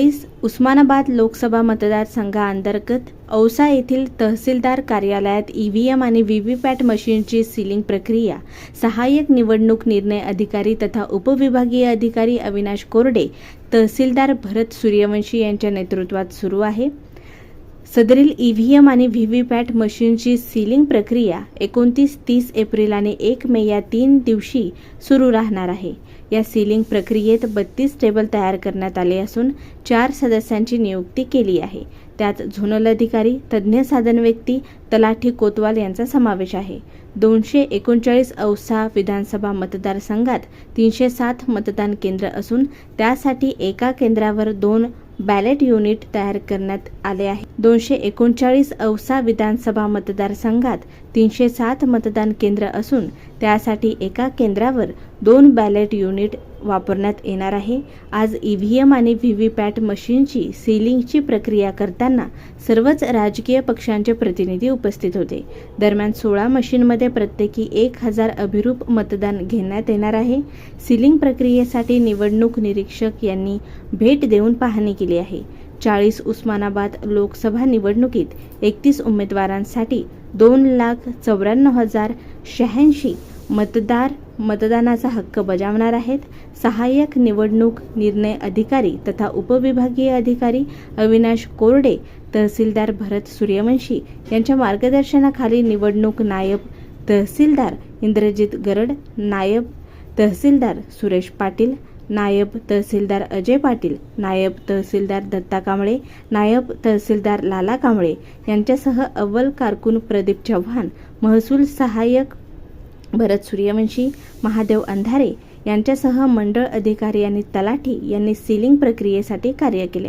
चाळीस उस्मानाबाद लोकसभा मतदारसंघाअंतर्गत औसा येथील तहसीलदार कार्यालयात ई व्ही एम आणि व्ही वी पॅट मशीनची सीलिंग प्रक्रिया सहाय्यक निवडणूक निर्णय अधिकारी तथा उपविभागीय अधिकारी अविनाश कोरडे तहसीलदार भरत सूर्यवंशी यांच्या नेतृत्वात सुरू आहे. सदरील ईव्हीएम आणि व्हीव्हीपॅट मशीनची सीलिंग प्रक्रिया एकोणतीस तीस एप्रिल आणि एक मे या तीन दिवशी सुरू राहणार आहे. या सीलिंग प्रक्रियेत बत्तीस टेबल तयार करण्यात आले असून चार सदस्यांची नियुक्ती केली आहे. त्यात झोनल अधिकारी तज्ज्ञ साधन व्यक्ती तलाठी कोतवाल यांचा समावेश आहे. दोनशे एकोणचाळीस औसा विधानसभा मतदारसंघात तीनशे सात मतदान केंद्र असून त्यासाठी एका केंद्रावर दोन बॅलेट युनिट तयार करण्यात आले आहे. दोनशे एकोणचाळीस औसा विधानसभा मतदारसंघात तीनशे सात मतदान केंद्र असून त्यासाठी एका केंद्रावर दोन बॅलेट युनिट वापरण्यात येणार आहे. आज ई व्ही एम आणि व्ही व्ही पॅट मशीनची सीलिंगची प्रक्रिया करताना सर्वच राजकीय पक्षांचे प्रतिनिधी उपस्थित होते. दरम्यान सोळा मशीनमध्ये प्रत्येकी एक हजार अभिरूप मतदान घेण्यात येणार आहे. सीलिंग प्रक्रियेसाठी निवडणूक निरीक्षक यांनी भेट देऊन पाहणी केली आहे. चाळीस उस्मानाबाद लोकसभा निवडणुकीत एकतीस उमेदवारांसाठी दोन लाख चौऱ्याण्णव हजार शहाऐंशी मतदार मतदानाचा हक्क बजावणार आहेत. सहाय्यक निवडणूक निर्णय अधिकारी तथा उपविभागीय अधिकारी अविनाश कोरडे तहसीलदार भरत सूर्यवंशी यांच्या मार्गदर्शनाखाली निवडणूक नायब तहसीलदार इंद्रजित गरड नायब तहसीलदार सुरेश पाटील नायब तहसीलदार अजय पाटील नायब तहसीलदार दत्ता कांबळे नायब तहसीलदार लाला कांबळे यांच्यासह अव्वल कारकून प्रदीप चव्हाण महसूल सहाय्यक भरत सूर्यवंशी महादेव अंधारे यांच्यासह मंडळ अधिकारी आणि तलाठी यांनी सीलिंग प्रक्रियेसाठी कार्य केले आहे.